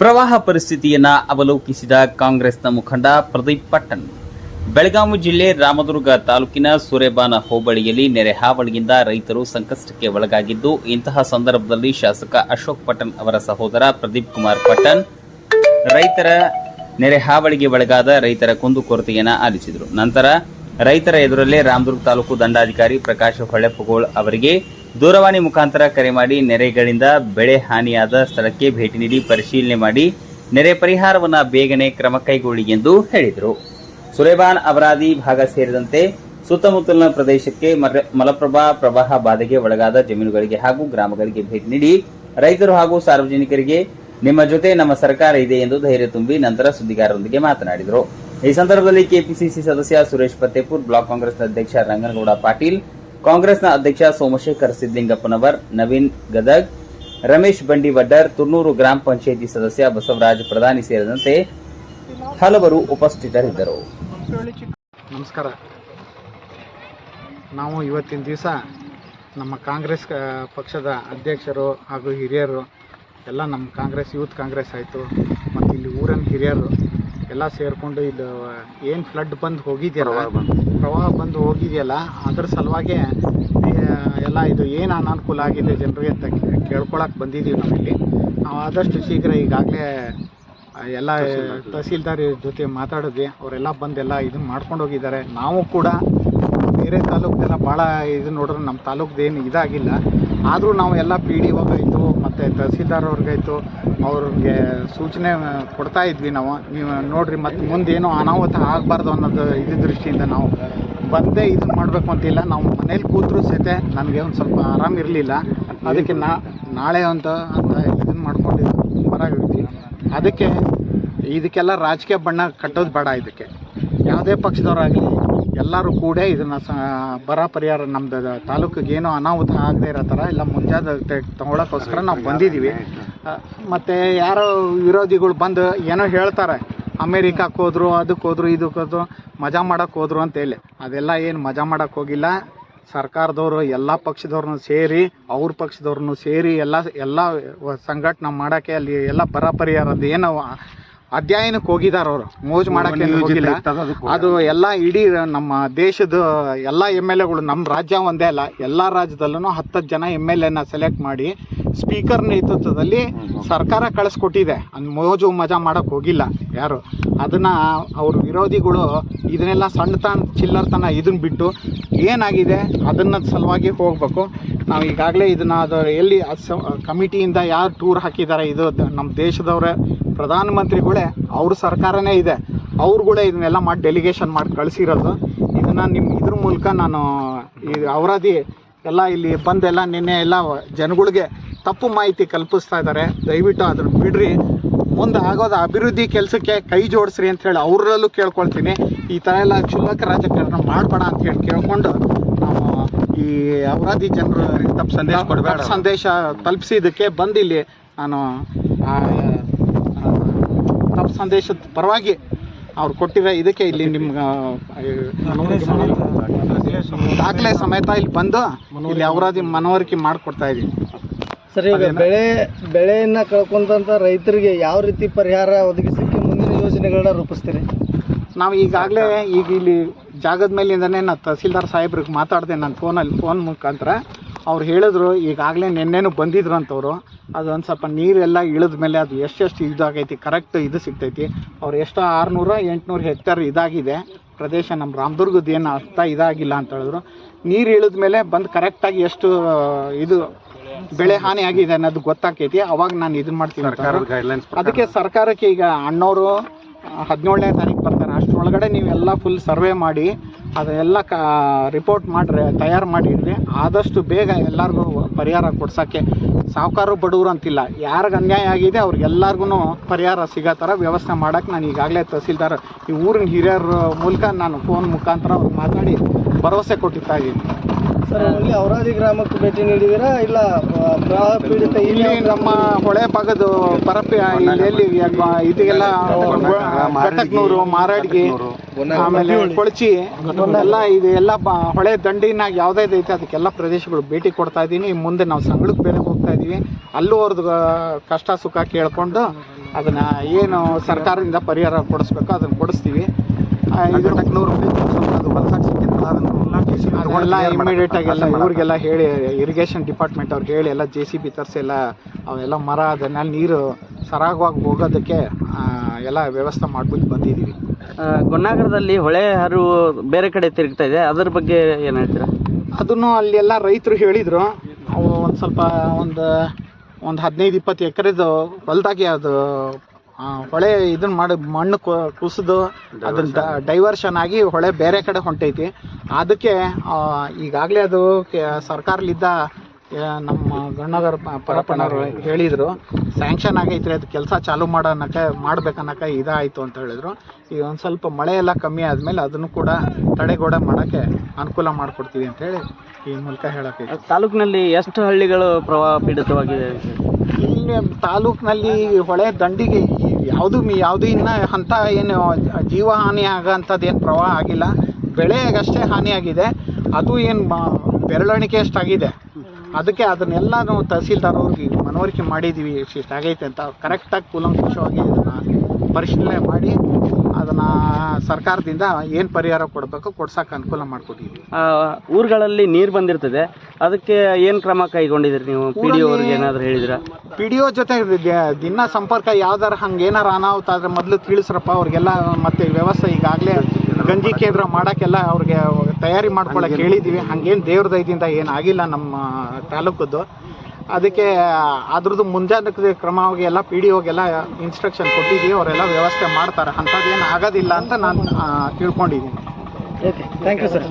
ಪ್ರವಾಹ ಪರಿಸ್ಥಿತಿಯನ್ನು ಅವಲೋಕಿಸಿದ ಕಾಂಗ್ರೆಸ್ನ ಮುಖಂಡ ಪ್ರದೀಪ್ ಪಟ್ಟಣ್ ಬೆಳಗಾವಿ ಜಿಲ್ಲೆ ರಾಮದುರ್ಗ ತಾಲೂಕಿನ ಸೂರೆಬಾನ ಹೋಬಳಿಯಲ್ಲಿ ನೆರೆ ಹಾವಳಿಯಿಂದ ರೈತರು ಸಂಕಷ್ಟಕ್ಕೆ ಒಳಗಾಗಿದ್ದು, ಇಂತಹ ಸಂದರ್ಭದಲ್ಲಿ ಶಾಸಕ ಅಶೋಕ್ ಪಟ್ಟಣ್ ಅವರ ಸಹೋದರ ಪ್ರದೀಪ್ ಕುಮಾರ್ ಪಟ್ಟಣ್ ರೈತರ ನೆರೆ ಹಾವಳಿಗೆ ಒಳಗಾದ ರೈತರ ಕುಂದುಕೊರತೆಯನ್ನ ಆಲಿಸಿದರು. ನಂತರ ರೈತರ ಎದುರಲ್ಲೇ ರಾಮದುರ್ಗ ತಾಲೂಕು ದಂಡಾಧಿಕಾರಿ ಪ್ರಕಾಶ್ ಹೊಳೆಪಗೋಳ್ ಅವರಿಗೆ ದೂರವಾಣಿ ಮುಖಾಂತರ ಕರೆ ಮಾಡಿ ನೆರೆಗಳಿಂದ ಬೆಳೆ ಹಾನಿಯಾದ ಸ್ಥಳಕ್ಕೆ ಭೇಟಿ ನೀಡಿ ಪರಿಶೀಲನೆ ಮಾಡಿ ನೆರೆ ಪರಿಹಾರವನ್ನು ಬೇಗನೆ ಕ್ರಮ ಕೈಗೊಳ್ಳಿ ಎಂದು ಹೇಳಿದರು. ಸುರೇಬಾನ್ ಅಪರಾಧಿ ಭಾಗ ಸೇರಿದಂತೆ ಸುತ್ತಮುತ್ತಲಿನ ಪ್ರದೇಶಕ್ಕೆ ಮಲಪ್ರಭಾ ಪ್ರವಾಹ ಬಾಧೆಗೆ ಒಳಗಾದ ಜಮೀನುಗಳಿಗೆ ಹಾಗೂ ಗ್ರಾಮಗಳಿಗೆ ಭೇಟಿ ನೀಡಿ ರೈತರು ಹಾಗೂ ಸಾರ್ವಜನಿಕರಿಗೆ ನಿಮ್ಮ ಜೊತೆ ನಮ್ಮ ಸರ್ಕಾರ ಇದೆ ಎಂದು ಧೈರ್ಯ ತುಂಬಿ ನಂತರ ಸುದ್ದಿಗಾರರೊಂದಿಗೆ ಮಾತನಾಡಿದರು. ಈ ಸಂದರ್ಭದಲ್ಲಿ ಕೆಪಿಸಿಸಿ ಸದಸ್ಯ ಸುರೇಶ್ ಫತ್ತೇಪುರ್ ಬ್ಲಾಕ್ ಕಾಂಗ್ರೆಸ್ ಅಧ್ಯಕ್ಷ ರಂಗನಗೌಡ ಪಾಟೀಲ್ ಕಾಂಗ್ರೆಸ್ನ ಅಧ್ಯಕ್ಷ ಸೋಮಶೇಖರ್ ಸಿದ್ದಲಿಂಗಪ್ಪನವರ್ ನವೀನ್ ಗದಗ್, ರಮೇಶ್ ಬಂಡಿ ವಡ್ಡರ್ ತುರ್ನೂರು ಗ್ರಾಮ ಪಂಚಾಯಿತಿ ಸದಸ್ಯ ಬಸವರಾಜ್ ಪ್ರಧಾನಿ ಸೇರಿದಂತೆ ಹಲವರು ಉಪಸ್ಥಿತರಿದ್ದರು. ನಮಸ್ಕಾರ. ನಾವು ಇವತ್ತಿನ ದಿವಸ ನಮ್ಮ ಕಾಂಗ್ರೆಸ್ ಪಕ್ಷದ ಅಧ್ಯಕ್ಷರು ಹಾಗೂ ಹಿರಿಯರು, ಎಲ್ಲ ನಮ್ಮ ಕಾಂಗ್ರೆಸ್, ಯೂತ್ ಕಾಂಗ್ರೆಸ್ ಆಯಿತು ಮತ್ತು ಇಲ್ಲಿ ಊರಿನ ಹಿರಿಯರು ಎಲ್ಲ ಸೇರಿಕೊಂಡು ಇದು ಏನು ಫ್ಲಡ್ ಬಂದು ಹೋಗಿದೆಯಲ್ಲ? ಪ್ರವಾಹ ಬಂದು ಹೋಗಿದೆಯಲ್ಲ. ಅದ್ರ ಸಲುವಾಗಿ ಎಲ್ಲ ಇದು ಏನು ಅನಾನುಕೂಲ ಆಗಿದೆ ಜನರಿಗೆ ಅಂತ ಕೇಳ್ಕೊಳಕ್ಕೆ ಬಂದಿದ್ದೀವಿ ನಾವಿಲ್ಲಿ ನಾವು ಆದಷ್ಟು ಶೀಘ್ರ ಈಗಾಗಲೇ ಎಲ್ಲ ತಹಸೀಲ್ದಾರ್ ಜೊತೆ. ಮಾತಾಡಿದ್ವಿ ಅವರೆಲ್ಲ ಬಂದೆಲ್ಲ ಇದು ಮಾಡ್ಕೊಂಡು ಹೋಗಿದ್ದಾರೆ. ನಾವು ಕೂಡ ಬೇರೆ ತಾಲೂಕ್ದೆಲ್ಲ ಭಾಳ ಇದು ನೋಡಿದ್ರೆ ನಮ್ಮ ತಾಲೂಕ್ದು ಏನು ಇದಾಗಿಲ್ಲ. ಆದರೂ ನಾವು ಎಲ್ಲ ಪಿ ಡಿ ಒಗಾಯಿತು ಮತ್ತು ತಹಸೀಲ್ದಾರ್ ಅವ್ರಿಗಾಯ್ತು, ಅವ್ರಿಗೆ ಸೂಚನೆ ಕೊಡ್ತಾ ಇದ್ವಿ ನಾವು. ನೀವು ನೋಡಿರಿ, ಮತ್ತು ಮುಂದೆ ಏನೋ ಅನಾಹುತ ಆಗಬಾರ್ದು ಅನ್ನೋದು ಇದು ದೃಷ್ಟಿಯಿಂದ ನಾವು ಬಂದೇ ಇದು ಮಾಡಬೇಕು ಅಂತಿಲ್ಲ ನಾವು ಮನೇಲಿ ಕೂತರೂ ಸಹಿತ ನನಗೆ ಒಂದು ಸ್ವಲ್ಪ ಆರಾಮ ಇರಲಿಲ್ಲ. ಅದಕ್ಕೆ ನಾ, ನಾಳೆ ಅಂತ ಅಂತ ಇದನ್ನು ಮಾಡ್ಕೊಂಡಿದ್ದು ಹೊರಗಿದ್ವಿ ಅದಕ್ಕೆ ಇದಕ್ಕೆಲ್ಲ ರಾಜಕೀಯ ಬಣ್ಣ ಕಟ್ಟೋದು ಬೇಡ ಇದಕ್ಕೆ. ಯಾವುದೇ ಪಕ್ಷದವರಾಗಲಿ ಎಲ್ಲರೂ ಕೂಡ ಇದನ್ನು ಸ ಬರ ಪರಿಹಾರ ನಮ್ಮದು ತಾಲೂಕಿಗೆ ಏನೋ ಅನಾಹುತ ಆಗದೆ ಇರೋ ಥರ ಎಲ್ಲ ಮುಂಜಾಗ್ರತೆ ತಗೊಳ್ಳೋಕ್ಕೋಸ್ಕರ ನಾವು ಬಂದಿದ್ದೀವಿ ಮತ್ತು ಯಾರೋ ವಿರೋಧಿಗಳು ಬಂದು ಏನೋ ಹೇಳ್ತಾರೆ ಅಮೇರಿಕಾಕ್ಕೆ ಹೋದ್ರು ಅದಕ್ಕೆ ಹೋದ್ರು ಇದಕ್ಕೆ ಹೋದ್ರು ಮಜಾ ಮಾಡೋಕ್ಕೆ ಹೋದ್ರು ಅಂತೇಳಿ ಅದೆಲ್ಲ ಏನು ಮಜಾ ಮಾಡೋಕ್ಕೆ ಹೋಗಿಲ್ಲ. ಸರ್ಕಾರದವರು ಎಲ್ಲ ಪಕ್ಷದವ್ರನ್ನೂ ಸೇರಿ ಅವ್ರ ಪಕ್ಷದವ್ರನ್ನೂ ಸೇರಿ ಎಲ್ಲ ಎಲ್ಲ ಸಂಘಟನೆ ಮಾಡೋಕ್ಕೆ ಅಲ್ಲಿ ಎಲ್ಲ ಬರ ಪರಿಹಾರದ ಏನು ಅಧ್ಯಯನಕ್ಕೆ ಹೋಗಿದ್ದಾರೆ ಅವರು. ಮೋಜು ಮಾಡಕ್ಕೆ ಹೋಗಿಲ್ಲ. ಅದು ಎಲ್ಲ ಇಡೀ ನಮ್ಮ ದೇಶದ ಎಲ್ಲ ಎಂ ಎಲ್ ಎಗಳು ನಮ್ಮ ರಾಜ್ಯ ಒಂದೇ ಅಲ್ಲ ಎಲ್ಲ ರಾಜ್ಯದಲ್ಲೂ ಹತ್ತತ್ತು ಜನ ಎಂ ಎಲ್ ಎನ ಸೆಲೆಕ್ಟ್ ಮಾಡಿ ಸ್ಪೀಕರ್ ನೇತೃತ್ವದಲ್ಲಿ ಸರ್ಕಾರ ಕಳಿಸ್ಕೊಟ್ಟಿದೆ. ಅನ್ ಮೋಜು ಮಜಾ ಮಾಡಕ್ಕೆ ಹೋಗಿಲ್ಲ ಯಾರು. ಅದನ್ನು ಅವ್ರ ವಿರೋಧಿಗಳು ಇದನ್ನೆಲ್ಲ ಸಣ್ಣತನ ಚಿಲ್ಲರ್ತನ ಇದನ್ನ ಬಿಟ್ಟು ಏನಾಗಿದೆ ಅದನ್ನ ಸಲುವಾಗಿ ಹೋಗಬೇಕು. ನಾವು ಈಗಾಗಲೇ ಇದನ್ನ ಅದು ಎಲ್ಲಿ ಕಮಿಟಿಯಿಂದ ಯಾರು ಟೂರ್ ಹಾಕಿದ್ದಾರೆ ಇದು ನಮ್ಮ ದೇಶದವರೇ ಪ್ರಧಾನಮಂತ್ರಿಗಳೇ ಅವ್ರ ಸರ್ಕಾರನೇ ಇದೆ. ಅವ್ರುಗಳೇ ಇದನ್ನೆಲ್ಲ ಮಾಡಿ ಡೆಲಿಗೇಷನ್ ಮಾಡಿ ಕಳಿಸಿರೋದು. ಇದನ್ನು ನಿಮ್ಮ ಇದ್ರ ಮೂಲಕ ನಾನು ಈ ಅವರಾದಿ ಎಲ್ಲ ಇಲ್ಲಿ ಬಂದೆಲ್ಲ ನಿನ್ನೆ ಎಲ್ಲ ಜನಗಳಿಗೆ ತಪ್ಪು ಮಾಹಿತಿ ಕಲ್ಪಿಸ್ತಾ ಇದ್ದಾರೆ. ದಯವಿಟ್ಟು ಅದನ್ನು ಬಿಡ್ರಿ. ಮುಂದೆ ಆಗೋದು ಅಭಿವೃದ್ಧಿ ಕೆಲಸಕ್ಕೆ ಕೈ ಜೋಡಿಸ್ರಿ ಅಂತ ಹೇಳಿ ಅವರಲ್ಲೂ ಕೇಳ್ಕೊಳ್ತೀನಿ. ಈ ಥರ ಎಲ್ಲ ಕ್ಷುಲ್ಲಕ ರಾಜಕಾರಣ ಮಾಡಬೇಡ ಅಂತ ಹೇಳಿ ಕೇಳ್ಕೊಂಡು ನಾವು ಈ ಅವರಾದಿ ಜನರು ತಪ್ಪು ಸಂದೇಶ ಕೊಡಬೇಡ. ಸಂದೇಶ ತಲುಪಿಸಿದ್ದಕ್ಕೆ ಬಂದಿಲ್ಲಿ ಇಲ್ಲಿ ನಾನು ತಪ್ಪು ಸಂದೇಶದ ಪರವಾಗಿ ಅವ್ರು ಕೊಟ್ಟಿರೋ ಇದಕ್ಕೆ ಇಲ್ಲಿ ನಿಮ್ಗೆ ದಾಖಲೆ ಸಮೇತ ಇಲ್ಲಿ ಬಂದು ಇಲ್ಲಿ ಅವರಾದಿ ಮನವರಿಕೆ ಮಾಡಿಕೊಡ್ತಾ ಇದ್ದೀನಿ. ಸರ್ ಈಗ ಬೆಳೆ ಬೆಳೆಯನ್ನು ಕಳ್ಕೊಂಡಂತ ರೈತರಿಗೆ ಯಾವ ರೀತಿ ಪರಿಹಾರ ಒದಗಿಸಕ್ಕೆ ಮುಂದಿನ ಯೋಜನೆಗಳನ್ನ ರೂಪಿಸ್ತೀರಿ? ನಾವು ಈಗಾಗಲೇ ಈಗ ಇಲ್ಲಿ ಜಾಗದ ಮೇಲಿಂದನೇ ನಾನು ತಹಸೀಲ್ದಾರ್ ಸಾಹೇಬ್ರಿಗೆ ಮಾತಾಡಿದೆ ನಾನು ಫೋನಲ್ಲಿ ಫೋನ್ ಮುಖಾಂತರ. ಅವ್ರು ಹೇಳಿದ್ರು ಈಗಾಗಲೇ ನಿನ್ನೆನೂ ಬಂದಿದ್ರು ಅಂತವರು ಅದು ಒಂದು ಸ್ವಲ್ಪ ನೀರೆಲ್ಲ ಇಳಿದ ಮೇಲೆ ಅದು ಎಷ್ಟೆಷ್ಟು ಇದಾಗೈತಿ ಕರೆಕ್ಟ್ ಇದು ಸಿಗ್ತೈತಿ. ಅವ್ರು ಎಷ್ಟೋ ಆರುನೂರ ಎಂಟುನೂರು ಹೆಕ್ಟರ್ ಇದಾಗಿದೆ. ಪ್ರದೇಶ ನಮ್ಮ ರಾಮದುರ್ಗದ ಏನು ಅರ್ಥ ಇದಾಗಿಲ್ಲ ಅಂತ ಹೇಳಿದ್ರು. ನೀರು ಇಳಿದ ಮೇಲೆ ಬಂದು ಕರೆಕ್ಟಾಗಿ ಎಷ್ಟು ಇದು ಬೆಳೆ ಹಾನಿ ಆಗಿದೆ ಅನ್ನೋದು ಗೊತ್ತಾಕೈತಿ ಅವಾಗ ನಾನು ಇದನ್ನ ಮಾಡ್ತೀನಿ. ಅದಕ್ಕೆ ಸರ್ಕಾರಕ್ಕೆ ಈಗ ಅಣ್ಣವರು ಹದಿನೇಳನೇ ತಾರೀಕು ಬರ್ತಾರೆ. ಅಷ್ಟರೊಳಗಡೆ ನೀವೆಲ್ಲ ಫುಲ್ ಸರ್ವೆ ಮಾಡಿ ಅದೆಲ್ಲ ಕ ರಿಪೋರ್ಟ್ ಮಾಡಿರಿ ತಯಾರು ಮಾಡಿಡ್ರಿ ಆದಷ್ಟು ಬೇಗ ಎಲ್ಲರಿಗೂ ಪರಿಹಾರ ಕೊಡ್ಸೋಕ್ಕೆ ಸಾಹುಕಾರರು ಬಡವರು ಅಂತಿಲ್ಲ. ಯಾರಿಗೆ ಅನ್ಯಾಯ ಆಗಿದೆ ಅವ್ರಿಗೆಲ್ಲರಿಗೂ ಪರಿಹಾರ ಸಿಗೋ ಥರ ವ್ಯವಸ್ಥೆ ಮಾಡೋಕ್ಕೆ ನಾನು ಈಗಾಗಲೇ ತಹಸೀಲ್ದಾರ್ ಈ ಊರಿನ ಹಿರಿಯರ ಮೂಲಕ ನಾನು ಫೋನ್ ಮುಖಾಂತರ ಅವ್ರಿಗೆ ಮಾತಾಡಿ ಭರವಸೆ ಕೊಟ್ಟಿರ್ತಾ ಇದ್ದೀನಿ. ಸರ್ ಇಲ್ಲಿ ಔರಾದಿ ಗ್ರಾಮಕ್ಕೆ ಭೇಟಿ ನೀಡಿದ್ದೀರಾ ಇಲ್ಲ ಪೀಡಿತ ಇಲ್ಲಿ ನಮ್ಮ ಹೊಳೆ ಭಾಗದ ಪರಪಿ ಇಲ್ಲಿ ಎಲ್ಲಿ ಯ- ಇದೆಲ್ಲ ಬೆಟ್ಟಕ್ನೂರು ಮಾರಾಡ್ಗಿ ಆಮೇಲೆ ಕೊಳಚಿ ಎಲ್ಲ ಇದು ಎಲ್ಲ ಬ- ಹೊಳೆ ದಂಡಿನಾಗ ಯಾವುದೇ ಐತೆ ಅದಕ್ಕೆಲ್ಲ ಪ್ರದೇಶಗಳು ಭೇಟಿ ಕೊಡ್ತಾ ಇದ್ದೀನಿ ಮುಂದೆ ನಾವು ಸಂಗಳಕ್ಕೆ ಬೇರೆ ಹೋಗ್ತಾ ಇದ್ದೀವಿ ಅಲ್ಲೂ ಅವ್ರದ್ದು ಕಷ್ಟ ಸುಖ ಕೇಳ್ಕೊಂಡು ಅದನ್ನು ಏನು ಸರ್ಕಾರದಿಂದ ಪರಿಹಾರ ಕೊಡಿಸ್ಬೇಕು ಅದನ್ನ ಕೊಡಿಸ್ತೀವಿ. ಇದ್ರ ನೂರು ಅದೆಲ್ಲ ಇಮಿಡಿಯೇಟ್ ಆಗಿ ಎಲ್ಲ ಇವ್ರಿಗೆಲ್ಲ ಹೇಳಿ ಇರಿಗೇಷನ್ ಡಿಪಾರ್ಟ್ಮೆಂಟ್ ಅವ್ರಿಗೆ ಹೇಳಿ ಎಲ್ಲ ಜೆ ಸಿ ಬಿ ತರಿಸಿ ಎಲ್ಲ ಅವೆಲ್ಲ ಮರ ಅದನ್ನ ನೀರು ಸರಾಗವಾಗಿ ಹೋಗೋದಕ್ಕೆ ಎಲ್ಲ ವ್ಯವಸ್ಥೆ ಮಾಡ್ಬಿಟ್ಟು ಬಂದಿದ್ದೀವಿ. ಗುನ್ನಾಗರದಲ್ಲಿ ಹೊಳೆ ಹರಿವು ಬೇರೆ ಕಡೆ ತಿರುಗ್ತಾ ಇದೆ. ಅದ್ರ ಬಗ್ಗೆ ಏನು ಹೇಳ್ತೀರಾ? ಅದನ್ನು ಅಲ್ಲಿ ಎಲ್ಲ ರೈತರು ಹೇಳಿದರು. ಅವು ಒಂದು ಸ್ವಲ್ಪ ಒಂದು ಒಂದು ಹದಿನೈದು, ಇಪ್ಪತ್ತು ಎಕರೆದು ಹೊಲ್ದಾಗೆ ಅದು ಹೊಳೆ ಇದನ್ನ ಮಾಡಿ, ಮಣ್ಣು ಕುಸಿದು ಅದನ್ನ ಡೈವರ್ಷನ್ ಆಗಿ ಹೊಳೆ ಬೇರೆ ಕಡೆ ಹೊಂಟೈತಿ. ಅದಕ್ಕೆ ಈಗಾಗಲೇ ಅದು ಸರ್ಕಾರಲಿದ್ದ ನಮ್ಮ ಗಣ್ಣಗರ ಪರಪ್ಪನವರು ಹೇಳಿದರು ಸ್ಯಾಂಕ್ಷನ್ ಆಗೈತ್ರಿ ಅದು ಕೆಲಸ ಚಾಲೂ ಮಾಡೋನಕ ಮಾಡ್ಬೇಕನ್ನಕ ಇದಾಯಿತು ಅಂತ ಹೇಳಿದರು. ಈಗ ಒಂದು ಸ್ವಲ್ಪ ಮಳೆ ಎಲ್ಲ ಕಮ್ಮಿ ಆದಮೇಲೆ ಅದನ್ನು ಕೂಡ ತಡೆಗೋಡೆ ಮಾಡೋಕ್ಕೆ ಅನುಕೂಲ ಮಾಡಿಕೊಡ್ತೀವಿ ಅಂತ ಹೇಳಿ ಈ ಮೂಲಕ ಹೇಳಕ್ಕೆ ತಾಲೂಕಿನಲ್ಲಿ ಎಷ್ಟು ಹಳ್ಳಿಗಳು ಪ್ರವಾಹ ಪೀಡಿತವಾಗಿದೆ ಇಲ್ಲಿ ತಾಲೂಕಿನಲ್ಲಿ ಹೊಳೆ ದಂಡಿಗೆ ಯಾವುದು ಯಾವುದು ಇನ್ನೂ ಅಂಥ ಏನು ಜೀವ ಹಾನಿ ಆಗೋಂಥದ್ದು ಏನು ಪ್ರವಾಹ ಆಗಿಲ್ಲ. ಬೆಳೆಗಷ್ಟೇ ಹಾನಿಯಾಗಿದೆ. ಅದು ಏನು ಬೆರಳಿಕೆ ಅಷ್ಟಾಗಿದೆ. ಅದಕ್ಕೆ ಅದನ್ನೆಲ್ಲ ನಾವು ತಹಸೀಲ್ದಾರ್ ಅವ್ರಿಗೆ ಮನವರಿಕೆ ಮಾಡಿದ್ದೀವಿ ಇಷ್ಟಿಷ್ಟು ಆಗೈತೆ ಅಂತ. ಕರೆಕ್ಟಾಗಿ ಕೂಲಂಕುಷವಾಗಿ ಅದನ್ನು ಪರಿಶೀಲನೆ ಮಾಡಿ ಅದನ್ನು ಸರ್ಕಾರದಿಂದ ಏನು ಪರಿಹಾರ ಕೊಡಬೇಕು ಕೊಡ್ಸೋಕೆ ಅನುಕೂಲ ಮಾಡಿಕೊಟ್ಟಿದ್ದೀವಿ. ಊರುಗಳಲ್ಲಿ ನೀರು ಬಂದಿರ್ತದೆ. ಅದಕ್ಕೆ ಏನು ಕ್ರಮ ಕೈಗೊಂಡಿದ್ರಿ ನೀವು? ಪಿ ಡಿ ಅವ್ರಿಗೆ ಏನಾದರೂ ಹೇಳಿದ್ರೆ? ಪಿ ಡಿ ಒ ಜೊತೆ ದಿನ ಸಂಪರ್ಕ ಯಾವ್ದಾರ ಹಂಗೆ ಏನಾರ ಅನಾಹುತ ಆದ್ರೆ ಮೊದಲು ತಿಳಿಸ್ರಪ್ಪ ಅವ್ರಿಗೆಲ್ಲ ಮತ್ತೆ ವ್ಯವಸ್ಥೆ ಈಗಾಗಲೇ ಗಂಜಿ ಕೇಂದ್ರ ಮಾಡೋಕ್ಕೆಲ್ಲ ಅವ್ರಿಗೆ ತಯಾರಿ ಮಾಡ್ಕೊಳ್ಳೋಕೆ ಹೇಳಿದ್ದೀವಿ ಹಂಗೇನು ದೇವ್ರ ದಯದಿಂದ ಏನು ಆಗಿಲ್ಲ ನಮ್ಮ ತಾಲೂಕದ್ದು. ಅದಕ್ಕೆ, ಅದ್ರದ್ದು ಮುಂಜಾನೆ ಕ್ರಮವಾಗಿ ಎಲ್ಲ ಪಿ ಡಿ ಒಗೆಲ್ಲ ಇನ್ಸ್ಟ್ರಕ್ಷನ್ ಕೊಟ್ಟಿದ್ದೀವಿ, ಅವರೆಲ್ಲ ವ್ಯವಸ್ಥೆ ಮಾಡ್ತಾರೆ. ಅಂಥದ್ದೇನು ಆಗೋದಿಲ್ಲ ಅಂತ ನಾನು ತಿಳ್ಕೊಂಡಿದ್ದೀನಿ. Okay thank you sir